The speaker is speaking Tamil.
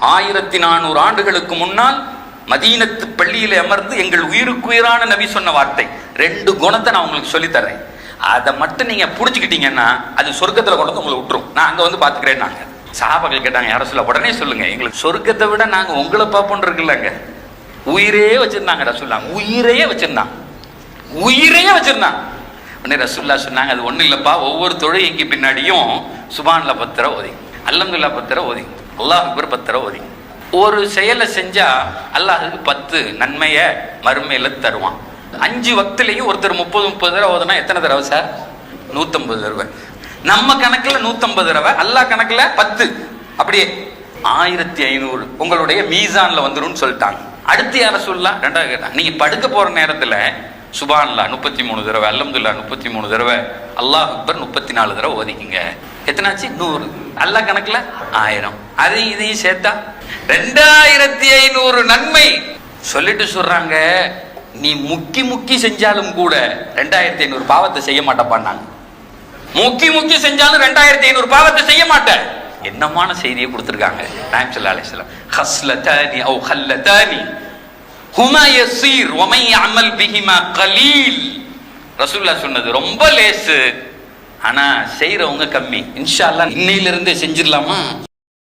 ஆயிரத்தி நானூறு ஆண்டுகளுக்கு முன்னால் மதீனத்து பள்ளியில் அமர்ந்து எங்கள் உயிருக்குயிரான நபி சொன்ன வார்த்தை. ரெண்டு குணத்தை நான் உங்களுக்கு சொல்லித் தர்றேன் அதை மட்டும் நீங்க புடிச்சுக்கிட்டீங்கன்னா அது சொர்க்கத்துல கொண்டு உங்களை விட்டுரும். நான் அங்க வந்து பாத்துக்கிறேன் நாங்க. சாபங்கள் கேட்டாங்க யாரும் சொல்ல உடனே சொல்லுங்க. எங்களுக்கு சொர்க்கத்தை விட நாங்க உங்களை பார்ப்போம் இருக்குல்லங்க. உயிரே வச்சிருந்தாங்க ரசுல்லா உயிரே வச்சிருந்தான். உயிரே வச்சிருந்தான். உடனே ரசுல்லா சொன்னாங்க அது ஒன்றும் இல்லப்பா. ஒவ்வொரு தொழுகைக்கு பின்னாடியும் சுபான்ல பத்திர ஓதி. அல்லம்துல்லா பத்திர ஓதி. அல்லாஹ் அக்பர் பத்திர ஓதி. ஒரு செயலை செஞ்சா அல்லாஹுக்கு பத்து நன்மையை மறுமையில தருவான். அஞ்சு வக்திலையும் ஒருத்தர் முப்பது முப்பது தடவை ஓதுனா எத்தனை தடவை சார்? நூத்தம்பது தடவை. நம்ம கணக்குல நூத்தம்பது தடவை அல்லாஹ் கணக்குல பத்து. அப்படியே ஆயிரத்தி ஐநூறு உங்களுடைய மீசான்ல வந்துரும்னு சொல்லிட்டாங்க. அடுத்து யார சொல்லலாம்? ரெண்டாவது கேட்டாங்க நீங்க படுக்க போற நேரத்துல சுபான்லா முப்பத்தி மூணு தடவை அல்லம்துல்லா முப்பத்தி மூணு தடவை அல்லாஹ் அக்பர் முப்பத்தி நாலு தடவை ஓதிக்குங்க. எத்தனாச்சு? நூறு. அல்லாஹ் கணக்குல? ஆயிரம். அதையும் இதையும் சேர்த்தா? ரெண்டாயிரத்தி ஐநூறு நன்மை. சொல்லிட்டு சொல்றாங்க நீ முக்கி முக்கி செஞ்சாலும் கூட ரெண்டாயிரத்தி ஐநூறு பாவத்தை செய்ய மாட்டப்பான்னாங்க. முக்கி முக்கி செஞ்சாலும் ரெண்டாயிரத்தி ஐநூறு பாவத்தை செய்ய மாட்டேன் என்னமான செய்தியை கொடுத்துருக்காங்க? நாயம் சல்லா அலிஸ்லாம் ஹஸ்லதானி ஓ ஹல்ல தானி ஹுமா யசீர் ஒமை அமல் பிஹிமா கலீல். ரசூல்லா சொன்னது ரொம்ப லேசு. ஆனா செய்யறவங்க கம்மி. இன்ஷால்லா இன்னையிலிருந்தே செஞ்சிடலாமா?